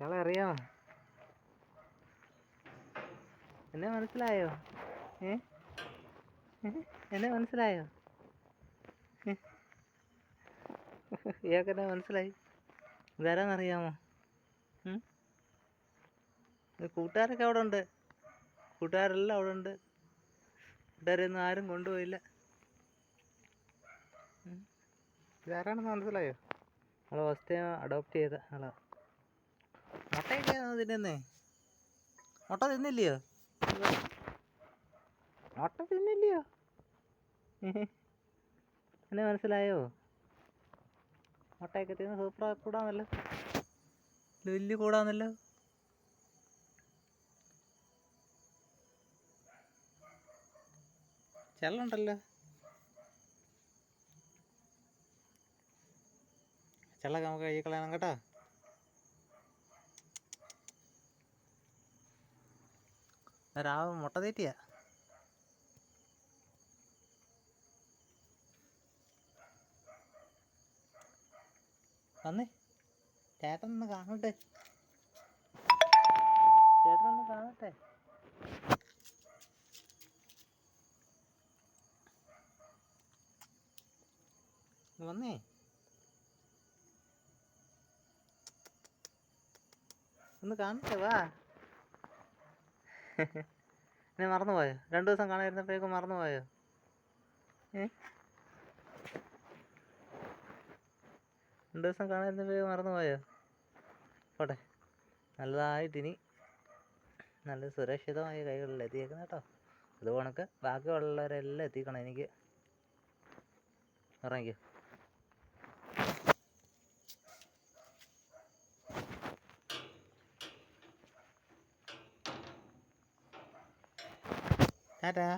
ഇയാളെ അറിയാമോ എന്നെ മനസ്സിലായോ? ഏ? എന്നെ മനസ്സിലായോ? ഏ? ഇയാൾക്ക് എന്നെ മനസ്സിലായി. ഇതാരാന്നറിയാമോ? കൂട്ടുകാരൊക്കെ അവിടെ ഉണ്ട് കൂട്ടുകാരെല്ലാം അവിടെ ഉണ്ട് കൂട്ടുകാരെയൊന്നും ആരും കൊണ്ടുപോയില്ല. ഇതാരാണെന്ന് മനസ്സിലായോ? നമ്മൾ ഫസ്റ്റ് ടൈം അഡോപ്റ്റ് ചെയ്ത ആളാ. മുട്ടയൊക്കെയാണോ തിന്നുന്നേ? മുട്ട തിന്നില്ലയോ? മുട്ട തിന്നില്ലയോ? എന്നെ മനസ്സിലായോ? മുട്ടയൊക്കെ തിന്ന് സൂപ്പർ കൂടാന്നല്ലോ. വലിയ കൂടാന്നല്ലോ. ചെള്ളുണ്ടല്ലോ ചെള്ളൊക്കെ നമുക്ക് കഴിക്കളയണം കേട്ടോ. രാവ് മുട്ട തീറ്റിയാ. വന്നേ. ചേട്ടൻ ഒന്ന് കാണട്ടെ. ചേട്ടൻ ഒന്ന് കാണട്ടെ വന്നേ. ഒന്ന് കാണട്ടെ വാ. എന്നെ മറന്നുപോയോ? രണ്ടു ദിവസം കാണാതിരുന്നപ്പോഴേക്കും മറന്നുപോയോ? ഏ? രണ്ടു ദിവസം കാണാതിരുന്നപ്പോഴേക്കും മറന്നുപോയോ? പോട്ടെ. നല്ലതായിട്ടിനി നല്ല സുരക്ഷിതമായ കൈകളിൽ എത്തിയേക്കണം കേട്ടോ. അത് കണക്ക് ബാക്കിയുള്ളവരെല്ലാം എത്തിക്കണം എനിക്ക്. ഇറങ്ങിക്കോ টাটা